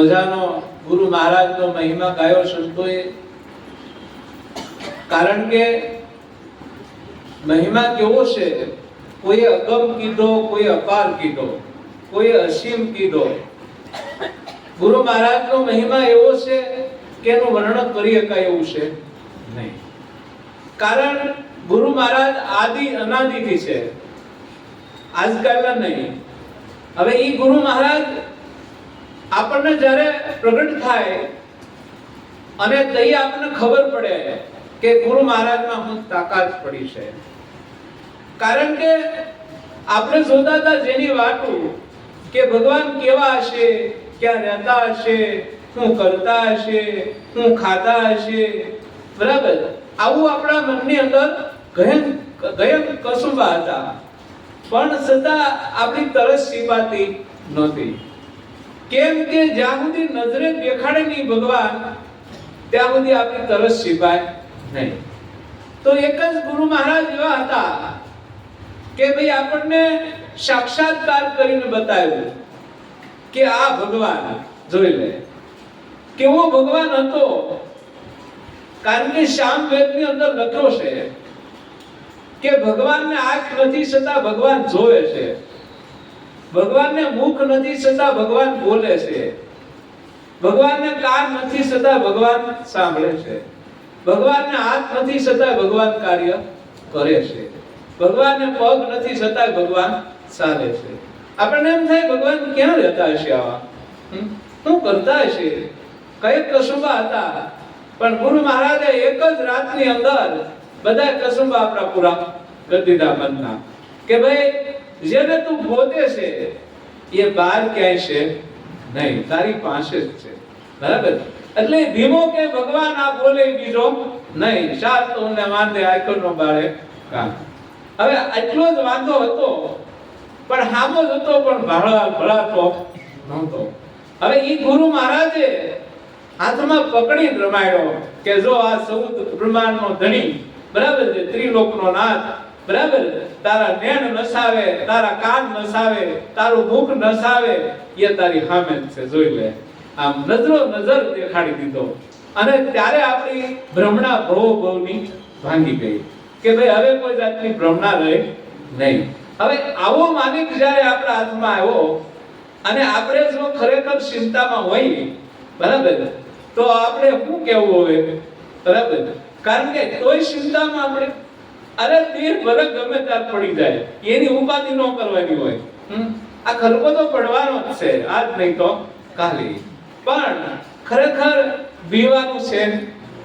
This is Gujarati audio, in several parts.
મજાનો ગુરુ મહારાજનો મહિમા ગાયો સંતોએ કારણ કે મહિમા કેવો છે કોઈ અગમ કીધો કોઈ અપાર કીધો કોઈ અસીમ કીધો. ગુરુ મહારાજનો મહિમા એવો છે કે એનું વર્ણન કરી શકાય એવું છે? નહીં. કારણ ગુરુ મહારાજ આદિ અનાદિથી છે. આજકાલના નહીં. હવે એ ગુરુ મહારાજ આપણને જ્યારે પ્રગટ થાય અને તઈ આપણને ખબર પડે કે ગુરુ મહારાજમાં હું તાકાત પડી છે. કારણ કે આપણે જોતા હતા જેની વાતો કે ભગવાન કેવા હશે, ક્યાં રહેતા હશે, શું કરતા હશે, શું ખાતા હશે. બરાબર? આવું આપણા મનની અંદર ગયન ગયન કસુંબા હતા. પણ છતાં આપણી તરસ સીપાતી નહોતી. કેમ કે જ્યાં સુધી નજરે દેખાડે નહીં ભગવાન, ત્યાં સુધી આપણી તરસ સીપાય નહીં. તો એક જ ગુરુ મહારાજ એવા હતા કે ભાઈ આપણને સાક્ષાત્કાર કરીને બતાવ્યું કે આ ભગવાન, જોઈ લે, કેવો ભગવાન હતો. કારણ કે શ્યામ વેદની અંદર લખ્યો છે કે ભગવાનને આંખ નથી છતાં ભગવાન જોવે છે. ભગવાનને મુખ નથી છતાં ભગવાન બોલે છે. ભગવાનને કાન નથી સદા ભગવાન સાંભળે છે. ભગવાનને હાથ નથી સદા ભગવાન કાર્ય કરે છે. ભગવાનને પગ નથી સદા ભગવાન ચાલે છે. આપણને એમ થાય, ભગવાન ક્યાં રહેતા હશે આવા? શું કરતા હશે? કઈ કસુંબા હતા. પણ ગુરુ મહારાજે એક જ રાતની અંદર બધા કસુંબા આપણા પૂરા કરી દીધા મનના. કે ભાઈ જેને તું ગોતે છે, એ બહાર ક્યાંય છે નહીં. તારી પાસે જ છે. બરાબર? એટલે ધીમો કે ભગવાન આ બોલે બીજો નહીં. સાત તો ને વાંધે આખો નો બાળે કામ. હવે એટલો જ વાંધો હતો, પણ હામો જ હતો, પણ ભળા ભળાતો નહોતો. હવે એ ગુરુ મહારાજે હાથમાં પકડી રમાડ્યો કે જો આ સૌદ બ્રહ્માંડનો ધણી, બરાબર છે? ત્રિલોકનો નાથ. બરાબર? તારા નેણ નસાવે, તારા કાન નસાવે, તારું મુખ નસાવે, એ તારી સામે છે, જોઈ લે. આમ નજરો નજર દેખાડી દીધો. અને ત્યારે આપણી ભ્રમણા ભવો ભવની ભાંગી ગઈ કે ભાઈ હવે કોઈ જાતની ભ્રમણા રહી નહીં. હવે આવો માલિક જ્યારે આપણા હાથમાં આવ્યો અને આપણે જો ખરેખર ચિંતામાં હોઈએ, બરાબર? તો આપણે શું કેવું હવે? બરાબર? કારણ કે કોઈ ચિંતામાં આપણે અરે તીર ભલે ગમે ત્યાં પડી જાય. એની ઉપાધિ ન કરવાની હોય. આ ખરબો તો પડવાનો જ છે. આજ નહીં તો કાલે. પણ ખરેખર બીવાનું છે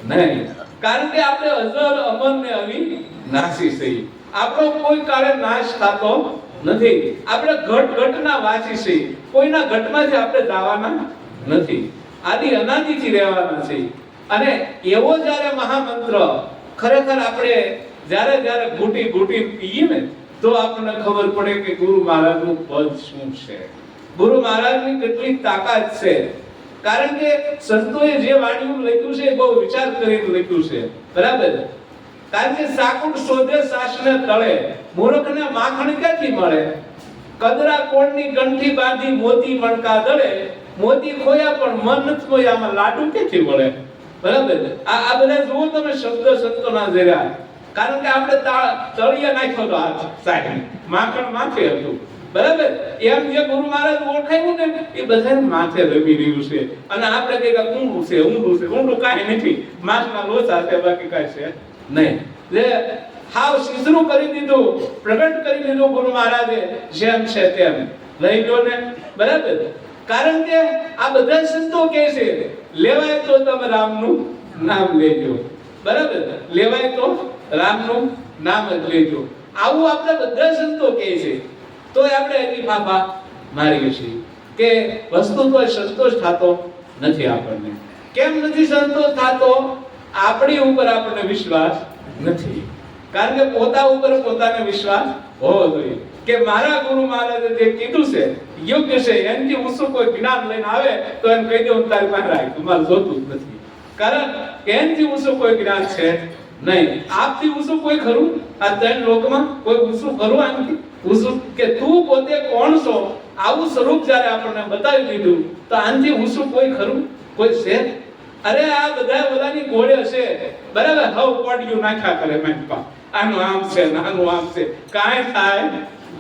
નહીં. કારણ કે આપણે અઝર અમર ને અવી નાસી છીએ આપણો કોઈ કાળે નાશ થતો નથી. આપણે ઘટ ઘટના વાંચી છે. કોઈના ઘટમાંથી આપણે દાવાના નથી. આદિ અનાદિથી રહેવાના છે. અને એવો જ્યારે મહામંત્ર ખરેખર આપણે જ્યારે જ્યારે ઘૂંટી ઘૂંટી પીએ ને, તો આપણને ખબર પડે કે ગુરુ મહારાજનું પદ શું છે. ગુરુ મહારાજની કેટલી તાકાત છે. કારણ કે સંતોએ જે વાણીઓ લખ્યું છે એ બહુ વિચાર કરીને લખ્યું છે. બરાબર? કારણ કે સાકુટ શોધે સાસને તળે, મૂર્ખને માખણ ક્યાંથી મળે? કદરા કોણની કંઠી બાંધી મોતી મણકા દળે, મોતી ખોયા પણ મન નથી ખોયા આમાં લાડુ ક્યાંથી મળે? બરાબર? આ આ બધા જુઓ તમે શબ્દ સંતોના જર્યા કારણ કે આપણે તળિયા નાખ્યો તો હાથ સાહેબ માખણ માથે હતું. બરાબર? એમ જે ગુરુ મહારાજ ઓળખાયું ને, એ બધાને માથે રમી રહ્યું છે. અને આપણે કઈ ઊંડું છે ઊંડું છે. ઊંડું કાંઈ નથી. માથના લોચા છે, બાકી કાંઈ છે નહીં. જે હાવ સીધરું કરી દીધું, પ્રગટ કરી દીધું ગુરુ મહારાજે, જેમ છે તેમ. લઈ ગયો ને. બરાબર? કારણ કે આ બધા સંતો કહે છે, લેવાય તો તમે રામનું નામ લેજો. બરાબર? લેવાય તો રામનું નામ જ લેજો. આવું આપણે બધા સંતો કહે છે. તોય આપણે એની ફાફા મારીએ છીએ. કે વસ્તુ તો સંતોષ થતો નથી આપણને. કેમ નથી સંતોષ થતો? આપણી ઉપર આપણને વિશ્વાસ નથી. કારણ કે પોતા ઉપર પોતાને વિશ્વાસ હોવો જોઈએ. કે મારા ગુરુ મહારાજે જે કીધું છે, યોગ્ય છે, એનથી ઊંચું કોઈ જ્ઞાન લઈને આવે, તો એને કહી દઉં તારી પાસે રાખ. મારે જોતું જ નથી. કારણ કે એનાથી ઊંચું કોઈ જ્ઞાન છે નહીં, આપથી ઊંચું કોઈ ખરું? આ ત્રણ લોકમાં કોઈ ઊંચું ખરું આમથી ઊંચું કે તું પોતે કોણ છો? આવું સ્વરૂપ જ્યારે આપણને બતાવી દીધું, તો આનાથી ઊંચું કોઈ ખરું? કોઈ છે? અરે, આ બધા બધાની ઘોડે છે બરાબર? હવ કોડિયું નાખ્યા કરે મેં આનું આમ છે નાનું આમ છે. કાંઈ થાય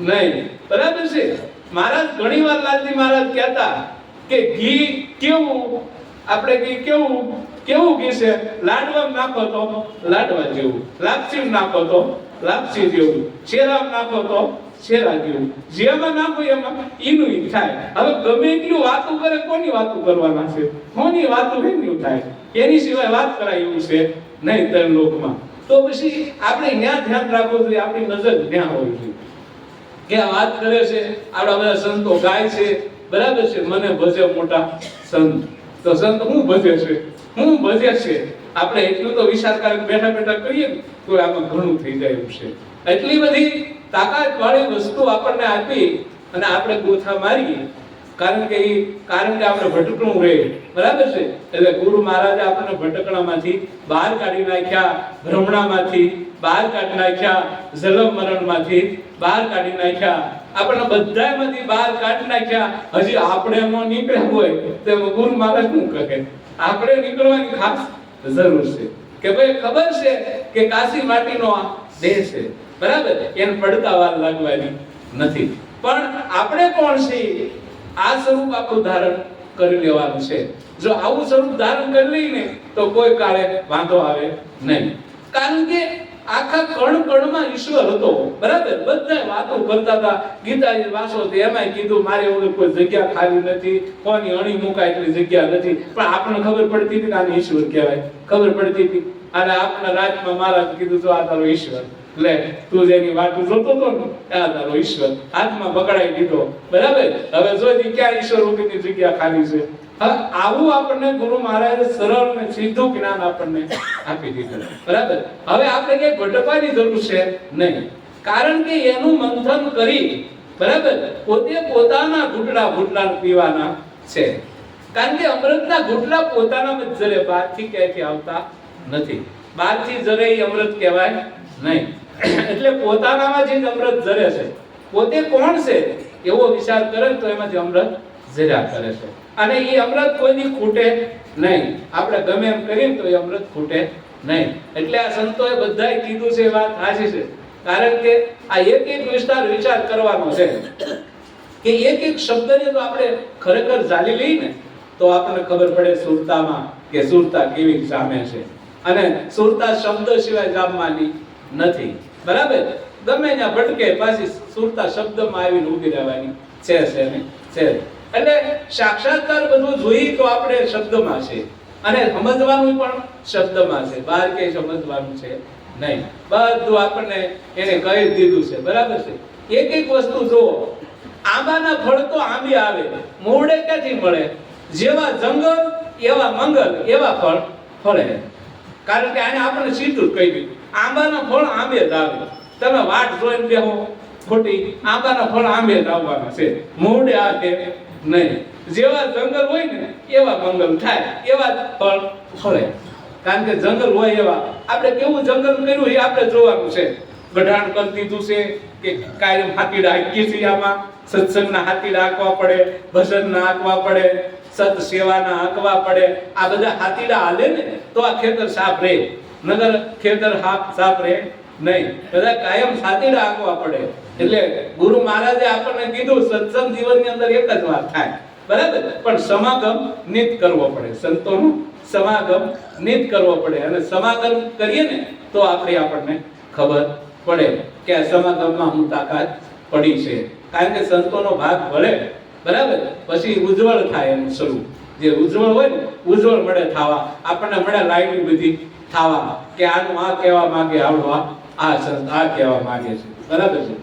નહીં. બરાબર છે? મહારાજ ઘણી વાર લાલજી મહારાજ કહેતા કે ઘી કેવું? આપણે ઘી કેવું? કેવું ઘી છે? લાડવા નાખો તો લાડવા જેવું લાપસી નાખો તો લાપસી જેવું, શેરામ નાખો તો શેરા જેવું. જેમાં નાખો એમાં ઈનું ઈ થાય. હવે ગમે એટલું વાતો કરે, કોની વાતો કરવાના છે? કોની વાતું એની થાય? એની સિવાય વાત કરાય એવું છે નહીં ત્રણ લોકમાં. તો પછી આપણે ન્યા ધ્યાન રાખવું જોઈએ, આપણી નજર ન્યા હોવી જોઈએ. કે વાત કરે છે, આપણા બધા સંતો ગાય છે, બરાબર છે, મને ભજે મોટા સંત. તો સંત હું ભજે છે? હું ભજે છે? આપણે એટલું તો વિચાર કરી બેઠા બેઠા કરીએ ને તો આમાં ઘણું થઈ જાય એવું છે. એટલી બધી તાકાત વાળી વસ્તુ આપણને આપી અને આપણે ગોથા મારીએ. કારણ કે એ, કારણ કે આપણે ભટકણું રહે બરાબર છે? એટલે ગુરુ મહારાજે આપણને ભટકણામાંથી બહાર કાઢી નાખ્યા, ભ્રમણામાંથી બહાર કાઢી નાખ્યા, જલમ મરણમાંથી બહાર કાઢી નાખ્યા. આપણને બધામાંથી બહાર કાઢી નાખ્યા. હજી આપણે એમાં નીકળ્યા હોય તો એમાં ગુરુ મહારાજ શું કહે? આપણે નીકળવાની ખાસ જરૂર છે. કે ભાઈ ખબર છે કે કાશી માટીનો આ દેહ છે. બરાબર? એને પડતા વાર લાગવાની નથી. પણ આપણે કોણ છીએ? આ સ્વરૂપ આપણું ધારણ કરી લેવાનું છે. જો આવું સ્વરૂપ ધારણ કરી લઈને તો કોઈ કાળે વાંધો આવે નહીં. કારણ કે આખા કણ કણમાં ઈશ્વર હતો. બરાબર? બધા વાતો કરતા હતા. ગીતાજી વાંચો તો એમાંય કીધું, મારી વગર કોઈ જગ્યા ખાલી નથી. કોની અણી મુકાય એટલી જગ્યા નથી. પણ આપણને ખબર પડતી હતી કે આને ઈશ્વર કહેવાય. ખબર પડતી હતી. અને આપણા રાજમાં મહારાજ કીધું, તો આ તારો ઈશ્વર. લે, તું જેની વાત જોતો હતો ને? આ તારો ઈશ્વર, હાથમાં પકડાઈ દીધો બરાબર? હવે જોઈ ક્યાં ઈશ્વર ઉગીની જગ્યા ખાલી છે? આવું આપણને ગુરુ મહારાજે સરળ ને સીધું જ્ઞાન આપણને આપી દીધું. બરાબર? હવે આપણે કઈ ભટકવાની જરૂર છે? નહીં. કારણ કે એનું મંથન કરી, બરાબર? પોતે પોતાના ઘૂંટડા ઘૂંટડા પીવાના છે. કારણ કે અમૃતના ઘૂંટડા પોતાના જ જરે, બહારથી ક્યાંયથી આવતા નથી. બહારથી જરે ઈ અમૃત કહેવાય નહીં. એટલે પોતાનામાં જે અમૃત જરે છે, પોતે કોણ છે એવો વિચાર કરે તો તો એમાંથી અમૃત ઝર્યા કરે છે. અને એ અમૃત કોઈની ખૂટે નહીં. આપણે ગમે એમ કરીએ તો એ અમૃત ખૂટે નહીં. એટલે આ સંતોએ બધાએ કીધું છે એ વાત સાચી છે. કારણ કે આ એક એક વિસ્તાર વિચાર કરવાનો છે. કે એક એક શબ્દને તો આપણે ખરેખર ઝાલી લઈએ ને, તો આપણને ખબર પડે સુરતામાં કે સુરતા કેવી સામે છે. અને સુરતા શબ્દ સિવાય જામવાની નથી. બરાબર? ગમે ત્યાં ભટકે પાછી સુરતા શબ્દમાં આવીને ઊભી રહેવાની. છે છે, ને? છે. એટલે સાક્ષાત્કાર બધું જોઈએ તો આપણે શબ્દમાં છે. અને સમજવાનું પણ શબ્દમાં છે. બહાર કે સમજવાનું છે નહીં. બધું આપણને એને કહી દીધું છે. બરાબર છે? એક એક વસ્તુ જુઓ આંબાના ફળ તો આંબી આવે. મૂળે ક્યાંથી મળે? જેવા જંગલ, એવા મંગલ, એવા ફળ ફળે. કારણ કે આને આપણને સીધું કહી દીધું. આંબાના ફળ આંબે જ આવે. તમે વાટ જોઈને બેહો, ખોટી, આંબાના ફળ આંબે જ આવવાના છે. મોડે આ કે નહીં. જેવા જંગલ હોય ને, એવા મંગલ થાય, એવા ફળ ફળે. કારણ કે જંગલ હોય એવા. આપણે કેવું જંગલ કર્યું એ આપણે જોવાનું છે. ગઢાણ કરી દીધું છે કે કાયમ હાથીડા હાંકીએ છીએ આમાં. સત્સંગના હાથીડા હાંકવા પડે, ભજનના હાંકવા પડે સત સેવાના હાંકવા પડે. આ બધા હાથીડા હાલે ને, તો આ ખેતર સાફ રહે. નગર, ખેતર હાફ સાફ રહે નહીં. બધા કાયમ હાથીડા રાખવા પડે. એટલે ગુરુ મહારાજે આપણને કીધું, સત્સંગ જીવનની અંદર એક જ વાત થાય. બરાબર? પણ સમાગમ નિત કરવો પડે. સંતોનો સમાગમ નિત કરવો પડે. અને સમાગમ કરીએ ને, તો આપણે આપણને ખબર પડે કે આ સમાગમમાં હું તાકાત પડી છે. કારણ કે સંતોનો ભાગ ભળે બરાબર? પછી ઉજ્જવળ થાય એનું સ્વરૂપ. જે ઉજ્જવળ હોય ને, ઉજ્જવળ મળે થાવા. આપણને મળે લાઈટ બધી થાવા કે આનું આ કહેવા માંગે, આવડો આ આ આ કહેવા માંગે છે. બરાબર છે?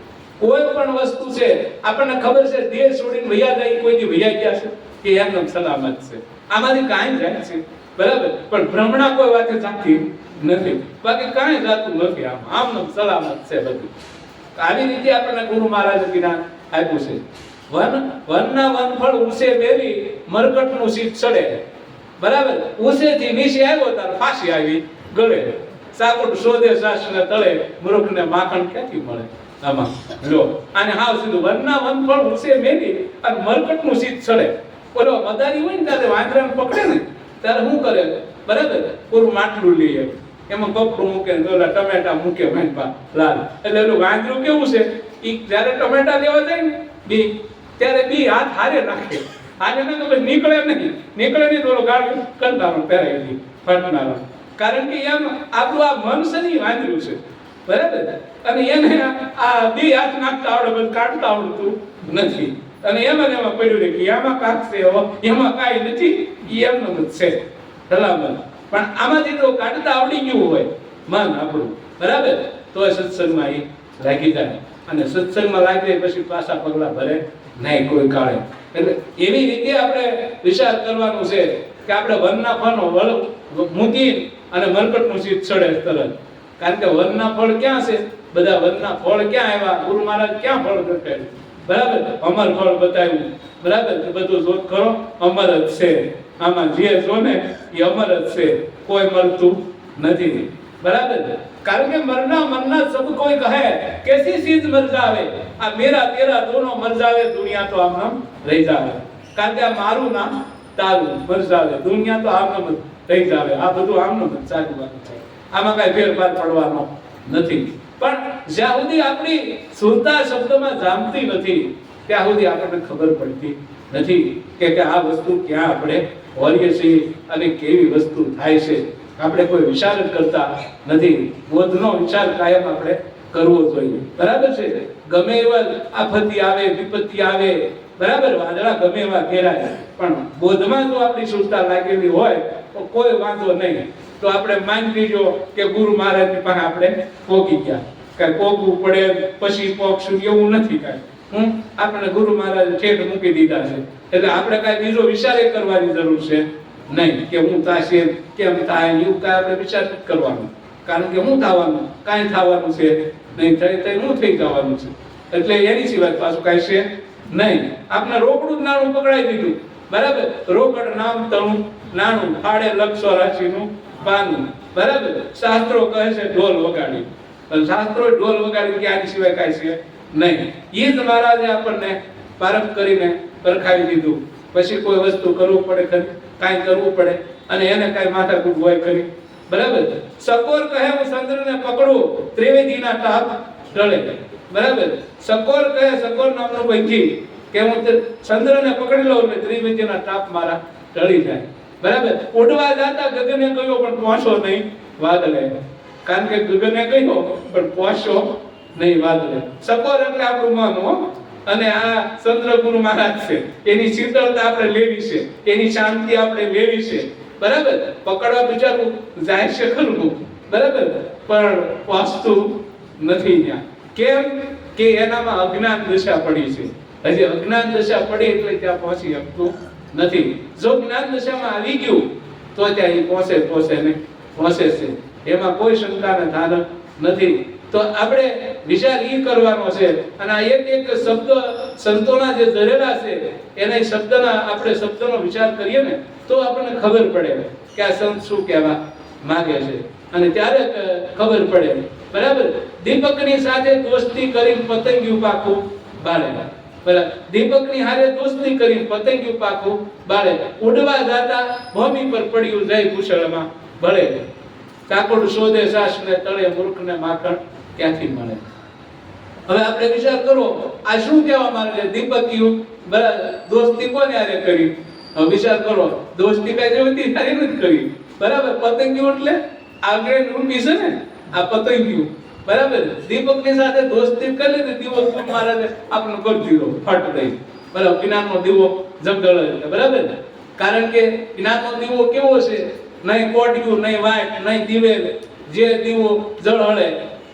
કોઈ પણ વસ્તુ છે, આપણને ખબર છે, દેહ છોડીને વૈયા જાય કોઈની વૈયા ગયા છે? કે એમનેમ સલામત છે. આમાંથી કાંઈ જાય છે બરાબર? પણ ભ્રમણા કોઈ વાતે જાતી નથી. બાકી કાંઈ જાતું નથી આમ. આમ સલામત છે બધું. આવી રીતે આપણને ગુરુ મહારાજ જ્ઞાન આપ્યું છે. વન, વનના વનફળ ઉસે મેરી મરકટનું શીત ચડે બરાબર? ઉસેથી નીચે આવ્યો તાર ફાંસી આવી ગળે. સાકુટ શોધે સાસને તળે મૂર્ખને માખણ ક્યાંથી મળે? આમાં જો અને હાવ સીધું વનના વન ફળ ઉસે મેરી અને મરકટનું શીત ચડે ઓલો મદારી હોય ને ત્યારે વાંદરાને પકડે ને, ત્યારે શું કરે? બરાબર? પૂરું માટલું લઈએ એમાં. કપડું મૂકે ઓલા ટમેટા મૂકે ભાઈ લાલ. એટલે એનું વાંદરું કેવું છે? એ જ્યારે ટમેટા લેવા જાય ને, બી ત્યારે બી હાથ હારે રાખે. હારે ના તો નીકળે નહીં. નીકળે નહીં તો ગાળ્યું કંટાળો પહેરાવી દી, ફટનારો. કારણ કે એમ આપણું આ મન છે ને વાંદરું છે. બરાબર? અને એને આ બે હાથ નાખતા આવડે કાઢતા આવડતું નથી. અને એમાં એમાં પડ્યું કે આમાં કાંક છે એમાં કાંઈ નથી. એમનો જ છે. ભલામણ. પણ આમાંથી તો કાઢતા આવડી ગયું હોય, મન આપણું. બરાબર? તો સત્સંગમાં એ લાગી જાય અને સત્સંગમાં લાગી પછી પાછા પગલા ભરે. નહીં, કોઈ કાળે એટલે એવી રીતે આપણે વિચાર કરવાનું છે કે આપણે વનના ફળનો વળ મૂકી અને મરકટનું શીત ચડે તરત. કારણ કે વનના ફળ ક્યાં છે? બધા વનના ફળ ક્યાં આવ્યા? ગુરુ મહારાજ ક્યાં ફળ બતાવ્યું બરાબર? અમર ફળ બતાવ્યું. બરાબર? બધું જોત કરો. અમર જ છે. આમાં જે જો ને એ અમર જ છે. કોઈ મરતું નથી. બરાબર? કારણ કે મરના મરના સબ કોઈ કહે, કેસી ચીજ મર જાવે આ મેરા તેરા દોનો મર જાવે દુનિયા તો આમ રહી જાવે. કારણ કે આ મારું નામ તારું મર જાવે દુનિયા તો આમ રહી જાવે. આ બધું આમનું સાચું વાત છે. આમાં કઈ ફેરફાર પડવાનો નથી. પણ જ્યાં સુધી આપણી સુરતા શબ્દમાં જામતી નથી, ત્યાં સુધી આપણને ખબર પડતી નથી કે આ વસ્તુ ક્યાં આપણે હોઈએ છીએ અને કેવી વસ્તુ થાય છે. આપણે કોઈ વિચાર જ કરતા નથી. બોધનો વિચાર કાયમ આપણે કરવો જોઈએ. બરાબર છે? ગમે એવા આફતી આવે, વિપત્તિ આવે, બરાબર? વાદળા ગમે એવા ઘેરાય. પણ બોધમાં જો આપણી સુરતા લાગેલી હોય, તો કોઈ વાંધો નહીં. તો આપણે માની લીજો કે ગુરુ મહારાજની પાસે આપણે પોકી ગયા. કે પોગવું પડે પછી પોગશું એવું નથી કાંઈ. હું આપણે ગુરુ મહારાજ ઠેઠ મૂકી દીધા છે. એટલે આપણે કાંઈ બીજો વિચાર કરવાની જરૂર છે. નહીં, કે હું થશે કેમ થાય, એવું કાંઈ આપણે વિચાર નથી કરવાનો. કારણ કે હું થવાનું, કાંઈ થવાનું છે, નહીં થાય તો હું થઈ જવાનું છે. એટલે એની સિવાય પાછું કાંઈ છે નહીં. આપણે રોકડું જ નાણું પકડાઈ દીધું. બરાબર? રોકડ નામ, તણું, નાણું ફાળે લક્ષો, રાશિનું પાનું બરાબર? શાસ્ત્રો કહે છે, ઢોલ વગાડી. પણ શાસ્ત્રો ઢોલ વગાડી કે આની સિવાય કાંઈ છે નહીં. એ જ મહારાજે આપણને પારખ કરીને પરખાવી દીધું. પછી કોઈ વસ્તુ કરવું પડે ખરી? કાંઈ કરવું પડે અને એને કાંઈ માથાકૂટ હોય કરી બરાબર સકોર કહે હું ચંદ્રને પકડું, ત્રિવેદીના તાપ ઢળે બરાબર સકોર કહે, સકોર નામનો પંખી કે હું ચંદ્રને પકડી લઉં એટલે ત્રિવેદીના તાપ મારા ટળી જાય. બરાબર ઉડવા જાતા ગગને કહ્યું, પણ પહોંચો નહીં વાદળે કારણ કે ગગને કહ્યું, પણ પહોંચો નહીં વાદળે સકોર એટલે આપણું મન, હો. અને આ ચંદ્રગુરુ મહારાજ છે. એની શીતળતા આપણે લેવી છે. એની શાંતિ આપણે લેવી છે. બરાબર? પકડવા બિચારું જાય છે ખરું બરાબર? પણ વાસ્તુ નથી ત્યાં. કેમ? કે એનામાં અજ્ઞાન દશા પડી છે. હજી અજ્ઞાન દશા પડી એટલે ત્યાં પહોંચી શકતું નથી. જો જ્ઞાન દશામાં આવી ગયું, તો ત્યાં એ પહોંચે પહોંચે ને પહોંચે છે. એમાં કોઈ શંકાને ધારક નથી. તો આપણે વિચાર ઈ કરવાનો છે. અને આ એક એક શબ્દ, સંતોના જે ધરેલા છે, એને શબ્દના આપણે શબ્દનો વિચાર કરીએ ને, તો આપણને ખબર પડે કે આ સંત શું કહેવા માગે છે. અને ત્યારે ખબર પડે બરાબર? દીપકની સાથે દોસ્તી કરી પતંગિયું પાકું બાળે બરાબર? દીપકની હારે દોસ્તી કરી પતંગિયું પાકું બાળે ઉડવા જાતા ભૂમિ પર પડ્યું જય ભૂષણમાં ભળે કાકડ શોધે સાસ ને તળે મૂર્ખ ને માખણ ક્યાંથી મળે? હવે આપણે વિચાર કરો, આ શું કહેવા માંગે? છે યુગ બરાબર દોસ્તી કોને આરે કરી? હવે વિચાર કરો, દોસ્તી કઈ જોઈતી તારી નથી કરી. બરાબર, પતંગિયું એટલે આગળ રૂપી છે ને? આ પતંગિયું. બરાબર, દીપકની સાથે દોસ્તી કરી ને ગુરુ મહારાજે આપણને દીધો ફટ દઈ બરાબર જ્ઞાનનો દીવો જગદળ એટલે, બરાબર? કારણ કે જ્ઞાનનો દીવો કેવો છે? નહીં કોટ્યું, નહીં વાટ નહીં દીવે જે દીવો જળહળે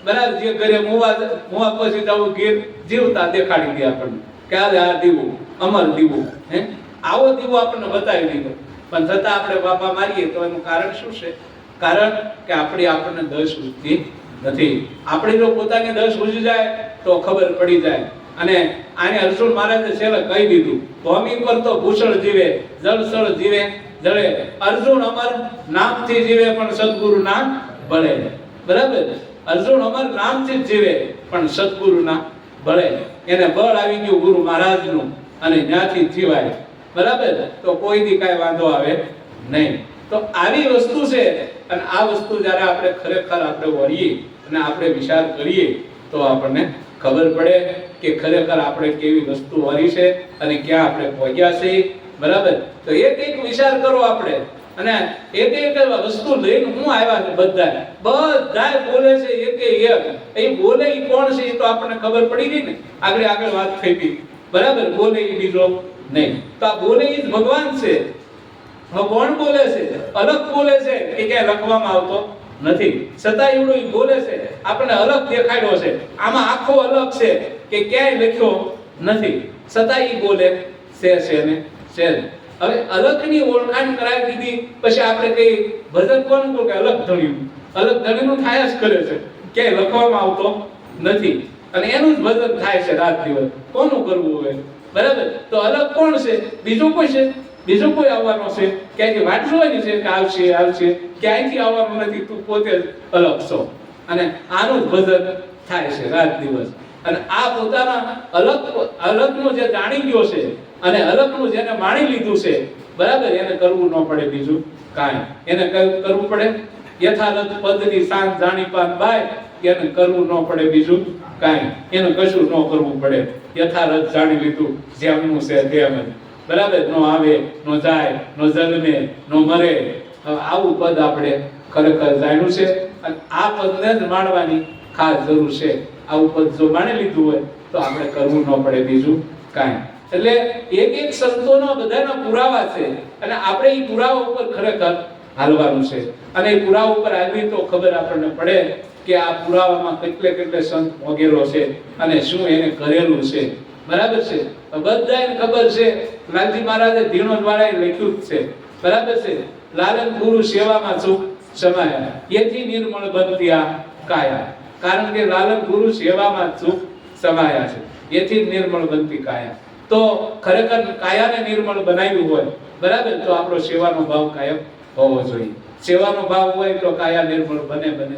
બરાબર જે ઘરે મોવા મોવા પછી આવું ગીર જીવતા દેખાડી દે આપણને. કે આ આ દીવો, અમર દીવો, હે? આવો દીવો આપણને બતાવી દીધો. પણ છતાં આપણે બાપા મારીએ તો એનું કારણ શું છે? કારણ કે આપણી આપણને દસ ઉજતી નથી. આપણી જો પોતાની દસ ઉજી જાય તો ખબર પડી જાય. અને આને અર્જુન મહારાજે છેલ્લે કહી દીધું, ભૂમિ પર તો ભૂષણ જીવે, જળ સળ જીવે, જળે. અર્જુન અમર નામથી જીવે, પણ સદગુરુ નામ ભળે બરાબર? અર્જુન અમર નામથી જીવે, પણ સદગુરુના બળે એને બળ આવી ગયું ગુરુ મહારાજનું અને જ્યાંથી જીવાય. બરાબર? તો કોઈથી કાંઈ વાંધો આવે નહીં. તો આવી વસ્તુ છે અને આ વસ્તુ જ્યારે આપણે ખરેખર આપણે વળીએ અને આપણે વિચાર કરીએ, તો આપણને ખબર પડે કે ખરેખર આપણે કેવી વસ્તુ વળી છે અને ક્યાં આપણે પહોંચ્યા છીએ. બરાબર? તો એક એક વિચાર કરો આપણે. અને એક એક વસ્તુ લઈને હું આવ્યા છે બધા બધા બોલે છે એક એક એ બોલે એ કોણ છે એ તો આપણને ખબર પડી ગઈ ને. આગળ આગળ વાત થઈ ગઈ. બરાબર? બોલે એ બીજો નહીં. તો આ બોલે એ જ ભગવાન છે. કોણ બોલે છે? અલગ બોલે છે કે ક્યાંય લખવામાં આવતો નથી. છતાં એ બોલે છે. આપણને અલગ દેખાડ્યો છે. આમાં આખો અલગ છે કે ક્યાંય લખ્યો નથી. છતાં એ બોલે છે છે ને છે ને. હવે અલગની ઓળખાણ કરાવી દીધી, પછી આપણે કઈ ભજન કોણ કહું કે અલગ ધણ્યું અલગ ધણીનું થાય જ કરે છે. ક્યાંય લખવામાં આવતો નથી. અને એનું જ ભજન થાય છે રાત દિવસ. કોનું કરવું હોય બરાબર? તો અલગ કોણ છે? બીજું કોઈ છે? બીજું કોઈ આવવાનો છે? ક્યાંયથી વાટ જોવાની છે કે આવશે આવશે? ક્યાંયથી આવવાનું નથી? તું પોતે જ અલગ છો. અને આનું જ ભજન થાય છે રાત દિવસ. અને આ પોતાના અલગ અલગનો જે જાણી ગયો છે અને અલગનું જેને માણી લીધું છે, બરાબર, એને કરવું ન પડે બીજું કાંઈ. એને કરવું પડે? યથાર્થ પદની શાંત જાણી પાન બાય, એને કરવું ન પડે બીજું કાંઈ. એને કશું ન કરવું પડે. યથાર્થ જાણી લીધું, જેમનું છે તેમ બરાબર, નો આવે, નો જાય, નો જન્મે, નો મરે. આવું પદ આપણે ખરેખર જાણ્યું છે. અને આ પદને જ માણવાની ખાસ જરૂર છે. આવું પદ જો માણી લીધું હોય, તો આપણે કરવું ન પડે બીજું કાંઈ. એટલે એક એક સંતોના બધાના પુરાવા છે. અને આપણે એ પુરાવા ઉપર ખરેખર હાલવાનું છે. અને એ પુરાવા ઉપર આવી તો ખબર આપણને પડે કે આ પુરાવામાં કેટલે કેટલે સંત મોગેલો છે અને શું એને કરેલું છે. બરાબર છે? બધાને ખબર છે, લાલજી મહારાજે ધીણો દ્વારા લખ્યું છે. બરાબર છે? લાલન ગુરુ સેવામાં સુખ સમાયા. એથી નિર્મળ બનતી આ કાયા. કારણ કે લાલન ગુરુ સેવામાં સુખ સમાયા છે. એથી નિર્મળ બનતી કાયા. તો ખરેખર કાયાને નિર્મળ બનાવ્યું હોય, બરાબર? તો આપણો સેવાનો ભાવ કાયમ હોવો જોઈએ. સેવાનો ભાવ હોય તો કાયા નિર્મળ બને બને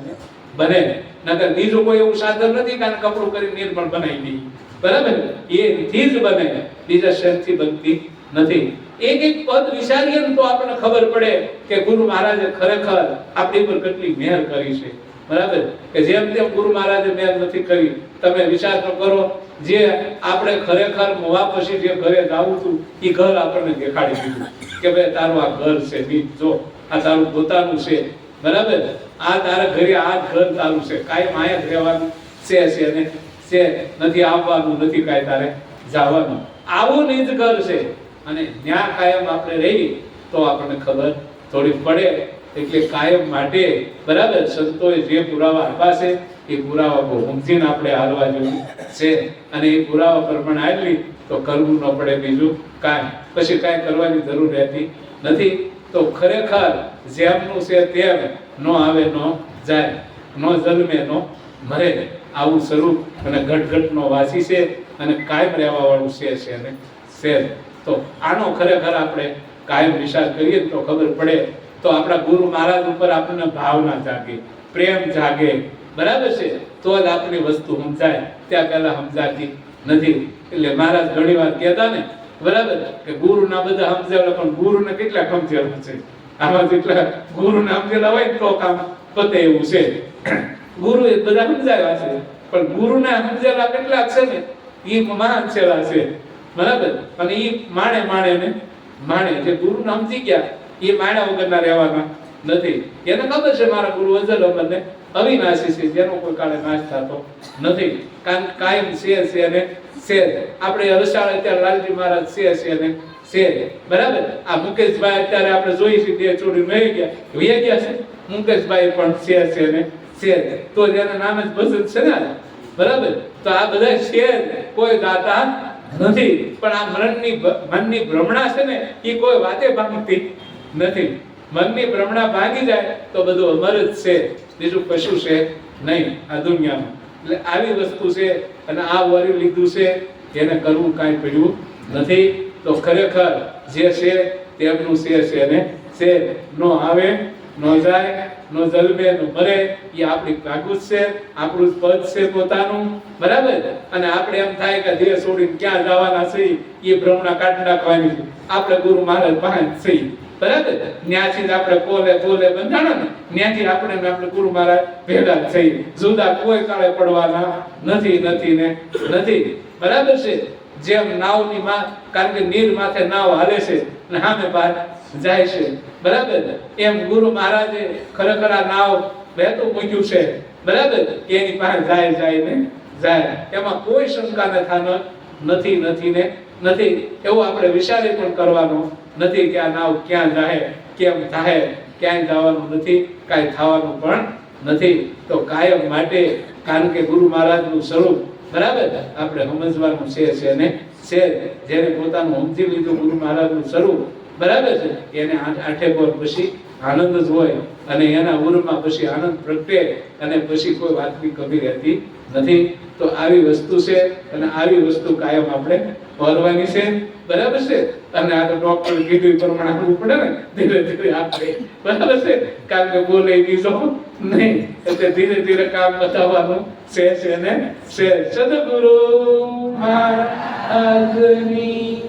બને નકર બીજું કોઈ એવું સાધન નથી કે કપડું કરી નિર્મળ બનાવી દઈએ. બરાબર? એથી જ બને બીજા શહેરથી બનતી નથી. એક એક પદ વિચારીએ તો આપણને ખબર પડે કે ગુરુ મહારાજે ખરેખર આપણી પર કેટલી મહેર કરી છે. બરાબર? કે જેમ તેમ ગુરુ મહારાજે મેં નથી કરી. તમે વિચાર તો કરો, જે આપણે ખરેખર મોવા પછી જે ઘરે જાવું હતું એ ઘર આપણને દેખાડી દીધું. કે ભાઈ તારું આ ઘર છે બી જો, આ તારું પોતાનું છે. બરાબર? આ તારા ઘરે આ ઘર તારું છે. કાંઈ માયા રહેવાનું છે છે ને? છે નથી આવવાનું, નથી કાંઈ તારે જવાનું. આવું નિજ ઘર છે. અને ન્યા કાયમ આપણે રહી તો આપણને ખબર થોડી પડે. એટલે કાયમ માટે બરાબર સંતોએ જે પુરાવા આપ્યા છે, એ પુરાવા બહુ સમજીને આપણે હાલવા જોઈએ. છે. અને એ પુરાવા પ્રમાણે હાલી તો કરવું ન પડે બીજું કાંઈ. પછી કાંઈ કરવાની જરૂર રહેતી નથી. તો ખરેખર જેમનું છે તેમ નો આવે નો જાય, નો જન્મે નો મરે. આવું સ્વરૂપ અને ઘટઘટનો વાસી છે અને કાયમ રહેવા વાળું છે છે ને, છે તો આનો ખરેખર આપણે કાયમ વિચાર કરીએ તો ખબર પડે તો આપણા ગુરુ મહારાજ ઉપર આપણને ભાવના જાગે, પ્રેમ જાગે. બરાબર છે? તો જ આપણી વસ્તુ સમજાય. ત્યાં પહેલા સમજાતી નથી. એટલે મહારાજ ઘણી વાર કહેતા ને, બરાબર? કે ગુરુના બધા સમજાવેલા, પણ ગુરુને કેટલા સમજેલા છે? આમાં જેટલા ગુરુને સમજેલા હોય તો કામ પતે એવું છે. ગુરુ એ બધા સમજાવ્યા છે. પણ ગુરુને સમજેલા કેટલા છે ને? એ મહાન છેલા છે. બરાબર? અને એ માણે માણે ને માણે જે ગુરુ સમજી ગયા એ માણા વગરના રહેવાના નથી. એને ખબર છે મારા ગુરુ અજલ અમરને અવિનાશી છે, જેનો કોઈ કાળે નાશ થતો નથી. કારણ કાયમ છે છે ને છે આપણે રસાળ અત્યારે લાલજી મહારાજ છે છે ને છે બરાબર? આ મુકેશભાઈ અત્યારે આપણે જોઈએ છીએ તે છોડી વહી ગયા. વહી ગયા છે? મુકેશભાઈ પણ છે છે ને છે તો જેના નામ જ ભજન છે ને બરાબર? તો આ બધા છે કોઈ દાતા નથી. પણ આ મનની મનની ભ્રમણા છે ને, એ કોઈ વાતે ભાંગતી નથી. મનની ભ્રમણા ભાંગી જાય તો બધું અમર જ છે. બીજું કશું છે નહીં આ દુનિયામાં. એટલે આવી વસ્તુ છે અને આ વર્યું લીધું છે, એને કરવું કાંઈ પડ્યું નથી. તો ખરેખર જે છે તેમનું છે છે ને છે નો આવે, નો જાય, નો જલમે નો મરે, એ આપણી ભાગુજ છે, આપણું પદ છે પોતાનું. બરાબર? અને આપણે એમ થાય કે દેહ છોડીને ક્યાં જવાના છે એ ભ્રમણા કાઢી નાખવાની છે. આપણે ગુરુ મહારાજ પાસે છીએ. બરાબર? ત્યાંથી આપણે કોલે પોલે બંધાણો ને ત્યાંથી આપણે આપણે ગુરુ મહારાજ ભેગા થઈ. જુદા કોઈ કાળે પડવાના નથી નથી ને નથી. બરાબર છે? જેમ નાવની માં, કારણ કે નીર માથે નાવ હાલે છે અને સામે બહાર જાય છે. બરાબર? એમ ગુરુ મહારાજે ખરેખર આ નાવ વહેતું મૂક્યું છે. બરાબર? એની પાસે જાય જાય ને જાય. એમાં કોઈ શંકા ન નથી નથી ને નથી. એવું આપણે વિચારી પણ કરવાનો નથી કે આ નાવ ક્યાં જાહે, કેમ થાય ક્યાંય જવાનું નથી, કાંઈ થવાનું પણ નથી. તો કાયમ માટે, કારણ કે ગુરુ મહારાજનું સ્વરૂપ, બરાબર? આપણે સમજવાનું છે છે ને? છે જેને પોતાનું સમજી લીધું ગુરુ મહારાજનું સ્વરૂપ, બરાબર છે? એને આઠ બોર પછી આનંદ જ હોય અને એના ઉરમાં પછી આનંદ પ્રગટે અને પછી કોઈ વાતની કમી રહેતી નથી. તો આવી વસ્તુ છે અને આવી વસ્તુ કાયમ આપણે ભરવાની છે. બરાબર છે? અને આ તો ડોક્ટર કીધું પ્રમાણે આપવું પડે ને? ધીરે ધીરે આપણે. બરાબર છે? કારણ કે બોલે બીજો? નહીં. એટલે ધીરે ધીરે કામ બતાવવાનું છે છે ને છે સદગુરુ મહારાજની